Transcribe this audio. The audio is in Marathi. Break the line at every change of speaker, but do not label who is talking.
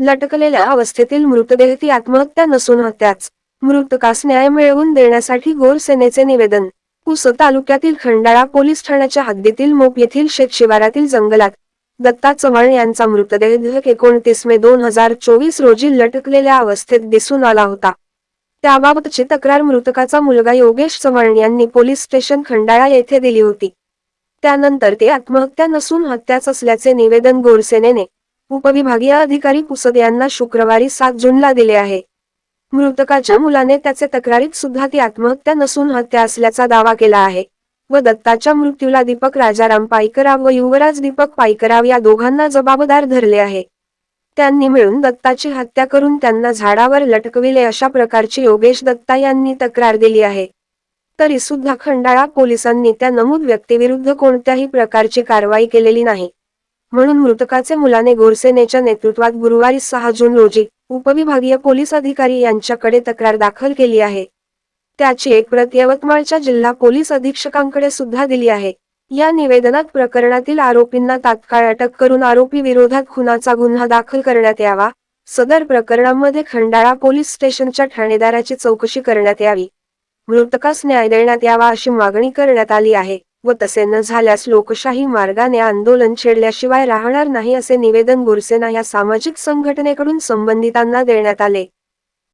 लटकलेल्या अवस्थेतील मृतदेह ती आत्महत्या नसून हत्याच. मृतकास न्याय मिळवून देण्यासाठी गोर सेनेचे निवेदन. पुसद तालुक्यातील खंडाळा पोलीस ठाण्याच्या हद्दीतील मोप येथील शेतशिवारातील जंगलात. दत्ता चव्हाण यांचा मृतदेह एकोणतीस मे दोन हजार चोवीस रोजी लटकलेल्या अवस्थेत दिसून आला होता. त्याबाबतची तक्रार मृतकाचा मुलगा योगेश चव्हाण यांनी पोलीस स्टेशन खंडाळा येथे दिली होती. त्यानंतर ते आत्महत्या नसून हत्याच असल्याचे निवेदन गोरसेनेने उपविभागीय अधिकारी पुसद यांना शुक्रवारी सात जूनला दिले आहे. मृतकाच्या मुलाने त्याचे तक्रारीत सुद्धा ती आत्महत्या नसून हत्या असल्याचा दावा केला आहे. व दत्ताच्या मृत्यूला दीपक राजाराम पायकराव व युवराज दीपक पायकराव या दोघांना जबाबदार धरले आहे. त्यांनी मिळून दत्ताची हत्या करून त्यांना झाडावर लटकविले अशा प्रकारची योगेश दत्ता यांनी तक्रार दिली आहे. तरी सुद्धा खंडाळा पोलिसांनी त्या नमूद व्यक्तीविरुद्ध कोणत्याही प्रकारची कारवाई केलेली नाही. म्हणून मृतकाचे मुलाने गोरसेनेच्या नेतृत्वात गुरुवारी सहा जून रोजी उपविभागीय पोलीस अधिकारी यांच्याकडे तक्रार दाखल केली आहे. त्याची एक प्रत यवतमाळच्या जिल्हा पोलीस अधीक्षकांकडे सुद्धा दिली आहे. या निवेदनात प्रकरणातील आरोपींना तात्काळ अटक करून आरोपी विरोधात खुनाचा गुन्हा दाखल करण्यात यावा. सदर प्रकरणामध्ये खंडाळा पोलीस स्टेशनच्या ठाणेदाराची चौकशी करण्यात यावी. मृतकास न्याय देण्यात यावा अशी मागणी करण्यात आली आहे. व तसे न झाल्यास लोकशाही मार्गाने आंदोलन छेडल्याशिवाय राहणार नाही असे निवेदन गुरसेना या सामाजिक संघटनेकडून संबंधितांना देण्यात आले.